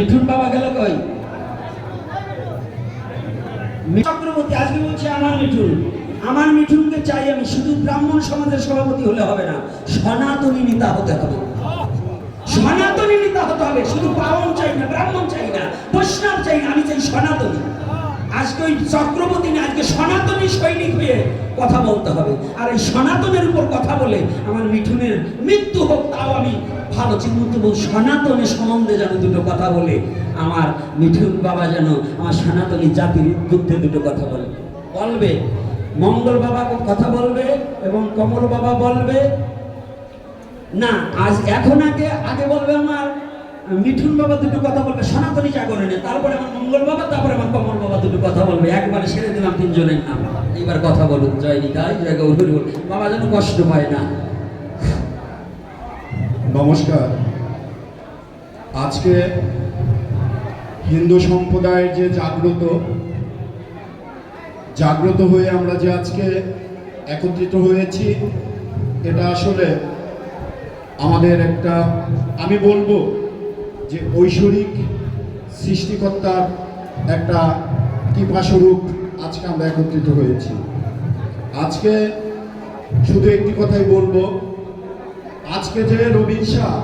মিঠুন বাবা গেল কই? চক্রবর্তী আজকে বলছি, আমার মিঠুন, আমার মিঠুনকে চাই আমি, শুধু ব্রাহ্মণ সমাজের সভাপতি হলে হবে না, সনাতনী নেতা হতে হবে। সনাতনী নেতা হতে হবে, শুধু পাবন চাই না, ব্রাহ্মণ চাই না, বৈষ্ণব চাই না, আমি চাই সনাতনী। আজকে ওই চক্রবর্তী আজকে সনাতনী সৈনিক হয়ে কথা বলতে হবে। আর এই সনাতনের উপর কথা বলে আমার মিঠুনের মৃত্যু হোক তাও আমি ভালো চিন্তিত সনাতনের সম্বন্ধে যেন দুটো কথা বলে, আমার মিঠুন বাবা যেন আমার সনাতনী জাতির উদ্বুদ্ধে দুটো কথা বলে। বলবে, মঙ্গল বাবা কথা বলবে এবং কমল বাবা বলবে, না, আজ এখন আগে আগে বলবে আমার মিঠুন বাবা দুটো কথা বলবে, সনাতনী জাগরণে, তারপরে আমার মঙ্গল বাবা, তারপরে আমার কমল বাবা দুটো কথা বলবে। একবারে সেরে দিলাম তিনজনের নাম। এইবার কথা বলুন, জয় নিতাই, জয় গৌরী বাবা যেন কষ্ট পায় না। নমস্কার। আজকে হিন্দু সম্প্রদায়ের যে জাগ্রত জাগ্রত হয়ে আমরা যে আজকে একত্রিত হয়েছি, এটা আসলে আমাদের একটা, আমি বলব যে ঐশ্বরিক সৃষ্টিকর্তার একটা কৃপাস্বরূপ আজকে আমরা একত্রিত হয়েছি। আজকে শুধু একটি কথাই বলব, আজকে যে রবীন শাহ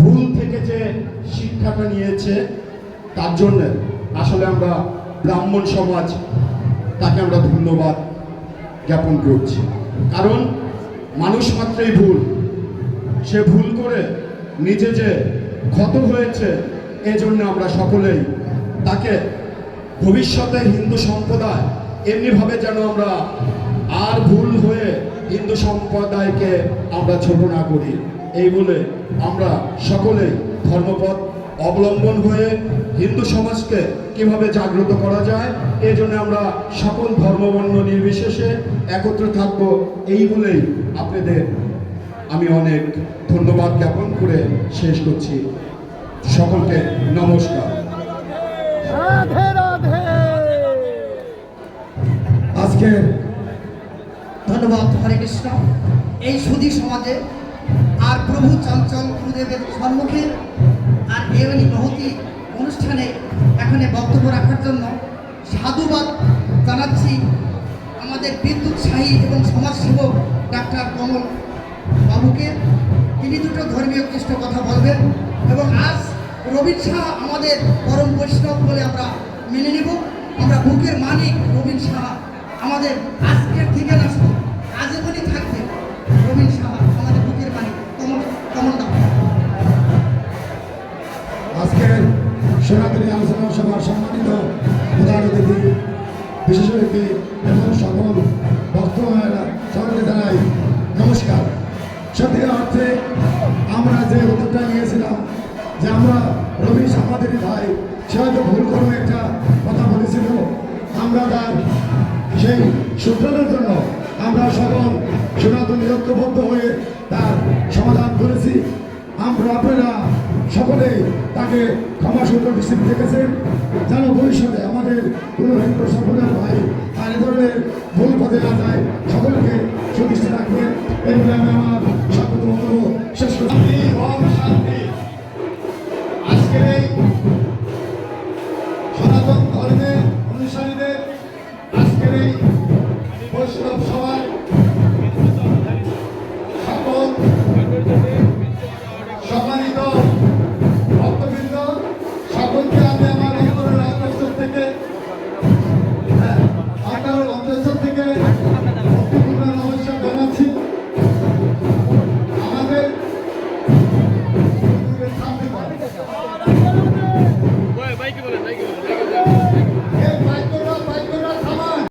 ভুল থেকে যে শিক্ষাটা নিয়েছে, তার জন্য আসলে আমরা ব্রাহ্মণ সমাজ তাকে আমরা ধন্যবাদ জ্ঞাপন করছি। কারণ মানুষ মাত্রই ভুল। সে ভুল করে নিজে যে ক্ষত হয়েছে, এজন্য আমরা সকলেই তাকে ভবিষ্যতে হিন্দু সম্প্রদায় এমনিভাবে যেন আমরা আর ভুল হয়ে হিন্দু সম্প্রদায়কে আমরা ছোট না করি। এই বলে আমরা সকলেই ধর্মপথ অবলম্বন হয়ে হিন্দু সমাজকে কীভাবে জাগ্রত করা যায় এই জন্য আমরা সকল ধর্মবর্ণ নির্বিশেষে একত্র থাকব, এই বলেই আপনাদের আমি অনেক ধন্যবাদ জ্ঞাপন করে শেষ করছি। সকলকে নমস্কার। রাধে ধন্যবাদ হরে কৃষ্ণ। এই সুধী সমাজে আর প্রভু চঞ্চল গুরুদেবের সম্মুখে আর এমনি মহতি অনুষ্ঠানে এখানে বক্তব্য রাখার জন্য সাধুবাদ জানাচ্ছি আমাদের বিদ্যুৎ শাহী এবং সমাজসেবক ডাক্তার কমল বাবুকে তিনি দুটো ধর্মীয় কৃষ্ণ কথা বলবেন এবং আজ রবীন শাহ আমাদের পরম বৈষ্ণব বলে আমরা মেনে নেব। আমরা বুকের মালিক রবীন শাহ। আমাদের আজকের থেকে না শুধু আজীবনই থাকবে রবীন শাহ। আমাদের বুকের মালিক কমল কমল আজকের সনাতনী আলোচনা সভার সম্মানিত প্রধান অতিথি, বিশেষ অতিথি এবং সকল ভক্তরা ভাই সে হয়তো ভুল করে একটা কথা বলেছিল। আমরা তার সেই সূত্রের জন্য আমরা সকল সনাতনী ঐক্যবদ্ধ হয়ে তার সমাধান করেছি। আমরা আপনারা সকলে তাকে ক্ষমা সূত্র দৃষ্টিতে দেখেছেন। যেন ভবিষ্যতে আমাদের কোনো হিন্দু সম্প্রদায় ভাই আর এ ধরনের ভুল পথে না যায়, সকলকে সুদৃষ্টি রাখবেন। এই বলে আমি আমার স্বাগত বক্তব্য